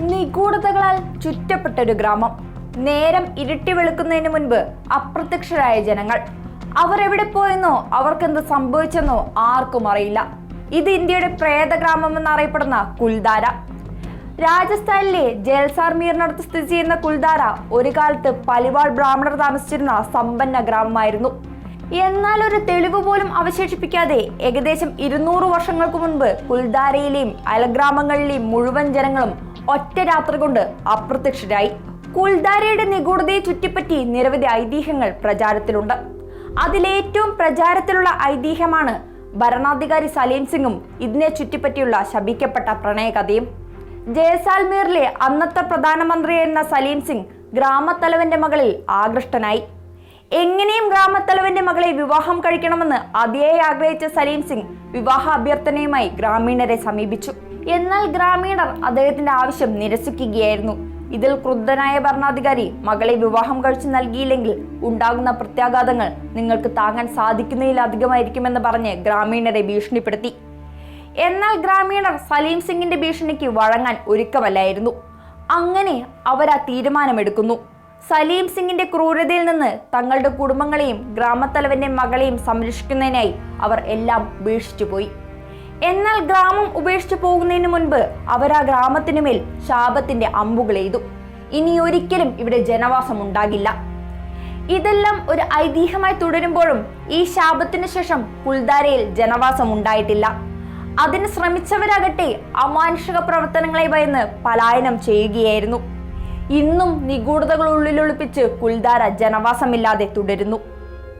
നിഗൂഢതകളാൽ ചുറ്റപ്പെട്ട ഒരു ഗ്രാമം. നേരം ഇരുട്ടി വെളുക്കുന്നതിന് മുൻപ് അപ്രത്യക്ഷരായ ജനങ്ങൾ. അവർ എവിടെ പോയെന്നോ അവർക്കെന്ത് സംഭവിച്ചെന്നോ ആർക്കും അറിയില്ല. ഇത് ഇന്ത്യയുടെ പ്രേതഗ്രാമം എന്നറിയപ്പെടുന്ന കുൽദാര. രാജസ്ഥാനിലെ ജൽസാർമീറിനടുത്ത് സ്ഥിതി ചെയ്യുന്ന കുൽദാര ഒരു കാലത്ത് പലിവാൾ ബ്രാഹ്മണർ താമസിച്ചിരുന്ന സമ്പന്ന ഗ്രാമമായിരുന്നു. എന്നാൽ ഒരു തെളിവ് പോലും അവശേഷിപ്പിക്കാതെ ഏകദേശം ഇരുന്നൂറ് വർഷങ്ങൾക്ക് മുൻപ് കുൽദാരയിലെയും അയൽഗ്രാമങ്ങളിലെയും മുഴുവൻ ജനങ്ങളും ഒറ്റ രാത്രി കൊണ്ട് അപ്രത്യക്ഷരായി. കുൽദാരയുടെ നിഗൂഢതയെ ചുറ്റിപ്പറ്റി നിരവധി ഐതിഹ്യങ്ങൾ പ്രചാരത്തിലുണ്ട്. അതിലേറ്റവും പ്രചാരത്തിലുള്ള ഐതിഹ്യമാണ് ഭരണാധികാരി സലീം സിംഗും ഇതിനെ ചുറ്റിപ്പറ്റിയുള്ള ശപിക്കപ്പെട്ട പ്രണയകഥയും. ജയസാൽമീറിലെ അന്നത്തെ പ്രധാനമന്ത്രിയായിരുന്ന സലീം സിംഗ് ഗ്രാമത്തലവന്റെ മകളിൽ ആകൃഷ്ടനായി. എങ്ങനെയും ഗ്രാമത്തലവന്റെ മകളെ വിവാഹം കഴിക്കണമെന്ന് അതിയായി ആഗ്രഹിച്ച സലീം സിംഗ് വിവാഹ അഭ്യർത്ഥനയുമായി ഗ്രാമീണരെ സമീപിച്ചു. എന്നാൽ ഗ്രാമീണർ അദ്ദേഹത്തിന്റെ ആവശ്യം നിരസിക്കുകയായിരുന്നു. ഇതിൽ ക്രുദ്ധനായ ഭരണാധികാരി മകളെ വിവാഹം കഴിച്ചു നൽകിയില്ലെങ്കിൽ ഉണ്ടാകുന്ന പ്രത്യാഘാതങ്ങൾ നിങ്ങൾക്ക് താങ്ങാൻ സാധിക്കുന്നതിലധികമായിരിക്കുമെന്ന് പറഞ്ഞ് ഗ്രാമീണരെ ഭീഷണിപ്പെടുത്തി. എന്നാൽ ഗ്രാമീണർ സലീം സിംഗിന്റെ ഭീഷണിക്ക് വഴങ്ങാൻ ഒരുക്കമല്ലായിരുന്നു. അങ്ങനെ അവർ ആ തീരുമാനമെടുക്കുന്നു. സലീം സിംഗിന്റെ ക്രൂരതയിൽ നിന്ന് തങ്ങളുടെ കുടുംബങ്ങളെയും ഗ്രാമത്തലവന്റെ മകളെയും സംരക്ഷിക്കുന്നതിനായി അവർ എല്ലാം ഉപേക്ഷിച്ചു പോയി എന്നാൽ ഗ്രാമം ഉപേക്ഷിച്ചു പോകുന്നതിന് മുൻപ് അവർ ആ ഗ്രാമത്തിനു മേൽ ശാപത്തിന്റെ അമ്പുകൾ എഴുതും ഇനി ഒരിക്കലും ഇവിടെ ജനവാസം ഉണ്ടാകില്ല. ഇതെല്ലാം ഒരു ഐതിഹ്യമായി തുടരുമ്പോഴും ഈ ശാപത്തിന് ശേഷം പുൽദാരയിൽ ജനവാസം ഉണ്ടായിട്ടില്ല. അതിന് ശ്രമിച്ചവരാകട്ടെ അമാനുഷിക പ്രവർത്തനങ്ങളെ ഭയന്ന് പലായനം ചെയ്യുകയായിരുന്നു. ഇന്നും നിഗൂഢതകൾ ഉള്ളിലൊളിപ്പിച്ച് കുൽദാര ജനവാസമില്ലാതെ തുടരുന്നു.